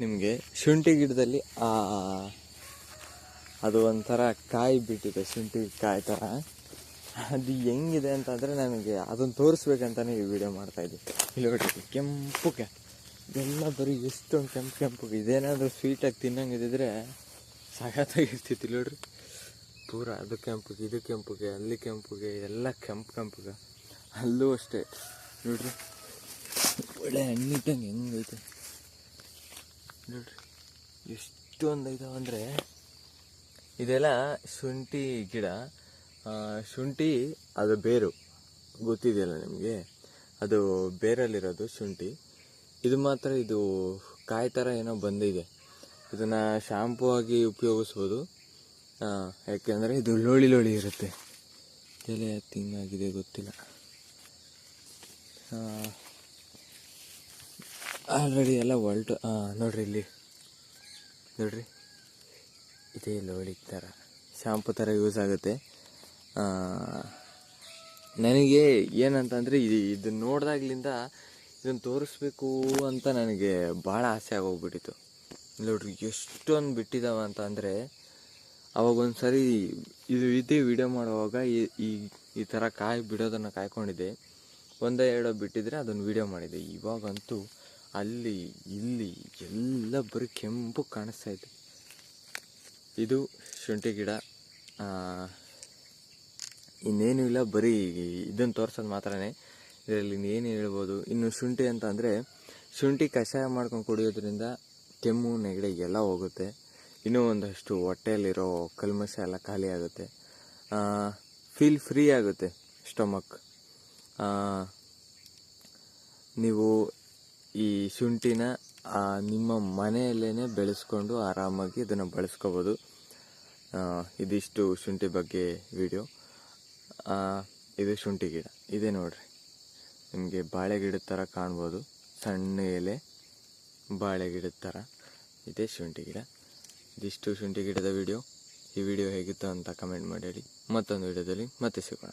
ನಿಮಗೆ ಶುಂಠಿ ಗಿಡದಲ್ಲಿ ಅದು ಒಂಥರ ಕಾಯಿ ಬಿಟ್ಟಿದೆ, ಶುಂಠಿ ಕಾಯಿ ಥರ ಅದು ಹೆಂಗಿದೆ ಅಂತಂದರೆ ನನಗೆ ಅದನ್ನು ತೋರಿಸ್ಬೇಕಂತಾನೆ ಈ ವಿಡಿಯೋ ಮಾಡ್ತಾ ಇದ್ದೆ ಇಲ್ಲಿ ಕೆಂಪು ಕೆಂಪುಗೆ ಎಲ್ಲ ಬರೀ ಎಷ್ಟೊಂದು ಕೆಂಪು ಕೆಂಪು ಇದೇನಾದರೂ ಸ್ವೀಟಾಗಿ ತಿನ್ನಂಗಿದ್ರೆ ಇಲ್ಲಿ ನೋಡ್ರಿ. ಪೂರ ಅದು ಕೆಂಪುಗೆ ಇದು ಕೆಂಪುಗೆ ಅಲ್ಲಿ ಕೆಂಪುಗೆ ಎಲ್ಲ ಕೆಂಪು ಕೆಂಪುಗೆ ಅಲ್ಲೂ ಅಷ್ಟೇ. ನೋಡ್ರಿ, ಒಳ್ಳೆ ಹಣ್ಣಿಟ್ಟಂಗೆ ಹೆಂಗೈತೆ. ನೋಡ್ರಿ. ಎಷ್ಟೊಂದು ಇದಾವೆ ಅಂದರೆ ಇದೆಲ್ಲ ಶುಂಠಿ ಗಿಡ. ಶುಂಠಿ ಅದು ಬೇರು. ಗೊತ್ತಿದೆಯಲ್ಲ ನಿಮಗೆ? ಅದು ಬೇರಲ್ಲಿರೋದು ಶುಂಠಿ. ಇದು ಮಾತ್ರ ಇದು ಕಾಯಿ ಥರ ಏನೋ ಬಂದಿದೆ. ಇದನ್ನು ಶಾಂಪೂ ಆಗಿ ಉಪಯೋಗಿಸ್ಬೋದು. ಯಾಕೆಂದರೆ ಇದು ಲೋಳಿ ಲೋಳಿ ಇರುತ್ತೆ. ಎಲೆ ತಿಂಗಾಗಿದೆ ಗೊತ್ತಿಲ್ಲ. ಆಲ್ರೆಡಿ ಎಲ್ಲ ಹೊಲ್ಟು. ನೋಡ್ರಿ ಇಲ್ಲಿ. ನೋಡ್ರಿ. ಇದೇ ಲೋಳಿ ಥರ. ಶಾಂಪು ಥರ ಯೂಸ್ ಆಗುತ್ತೆ. ನನಗೆ ಏನಂತಂದರೆ ಇದು, ಇದನ್ನ ನೋಡಿದಾಗ್ಲಿಂದ ಇದನ್ನು ತೋರಿಸ್ಬೇಕು ಅಂತ ನನಗೆ ಭಾಳ ಆಸೆ ಆಗೋಗ್ಬಿಟ್ಟಿತ್ತು. ನೋಡ್ರಿ, ಎಷ್ಟೊಂದು ಬಿಟ್ಟಿದ್ದಾವ ಅಂತ ಅಂದರೆ ಅವಾಗ ಒಂದು ಸರಿ ಇದು ಇದೇ ವಿಡಿಯೋ ಮಾಡುವಾಗ ಈ, ಈ- ಈ ಥರ ಕಾಯಿ ಬಿಡೋದನ್ನು ಕಾಯ್ಕೊಂಡಿದ್ದೆ. ಒಂದೇ ಎರಡೋ ಬಿಟ್ಟಿದ್ರೆ ಅದನ್ನು ವಿಡಿಯೋ ಮಾಡಿದೆ. ಇವಾಗಂತೂ ಅಲ್ಲಿ, ಇಲ್ಲಿ ಎಲ್ಲ ಬರೀ ಕೆಂಪು ಕಾಣಿಸ್ತಾ ಇದೆ. ಇದು ಶುಂಠಿ ಗಿಡ. ಇನ್ನೇನು ಇಲ್ಲ, ಬರೀ ಇದನ್ನು ತೋರ್ಸೋದು ಮಾತ್ರನೇ. ಇದರಲ್ಲಿ ಇನ್ನೇನು ಹೇಳ್ಬೋದು? ಇನ್ನು ಶುಂಠಿ ಅಂತ ಅಂದರೆ, ಶುಂಠಿ ಕಷಾಯ ಮಾಡ್ಕೊಂಡು ಕುಡಿಯೋದ್ರಿಂದ ಕೆಮ್ಮು, ನೆಗಡಿ ಎಲ್ಲ ಹೋಗುತ್ತೆ. ಇನ್ನೂ ಒಂದಷ್ಟು ಹೊಟ್ಟೆಯಲ್ಲಿರೋ ಕಲ್ಮಶ ಎಲ್ಲ ಖಾಲಿ ಆಗುತ್ತೆ. ಫೀಲ್ ಫ್ರೀ ಆಗುತ್ತೆ ಸ್ಟಮಕ್ ನೀವು ಈ ಶುಂಠಿನ ನಿಮ್ಮ ಮನೆಯಲ್ಲೇ ಬೆಳೆಸ್ಕೊಂಡು ಆರಾಮಾಗಿ ಇದನ್ನು ಬಳಸ್ಕೋಬೋದು. ಇದಿಷ್ಟು ಶುಂಠಿ ಬಗ್ಗೆ ವಿಡಿಯೋ. ಇದು ಶುಂಠಿ ಗಿಡ. ಇದೆ ನೋಡ್ರಿ. ನಿಮಗೆ ಬಾಳೆ ಗಿಡದ ಥರ ಕಾಣ್ಬೋದು. ಸಣ್ಣ ಎಲೆ ಬಾಳೆ ಗಿಡದ ಥರ ಇದೆ ಶುಂಠಿ ಗಿಡ. ಇದಿಷ್ಟು ಶುಂಠಿ ಗಿಡದ ವಿಡಿಯೋ. ಈ ವಿಡಿಯೋ ಹೇಗಿತ್ತು ಅಂತ ಕಮೆಂಟ್ ಮಾಡಿ ಮತ್ತೊಂದು ವಿಡಿಯೋದಲ್ಲಿ ಮತ್ತೆ ಸಿಗೋಣ.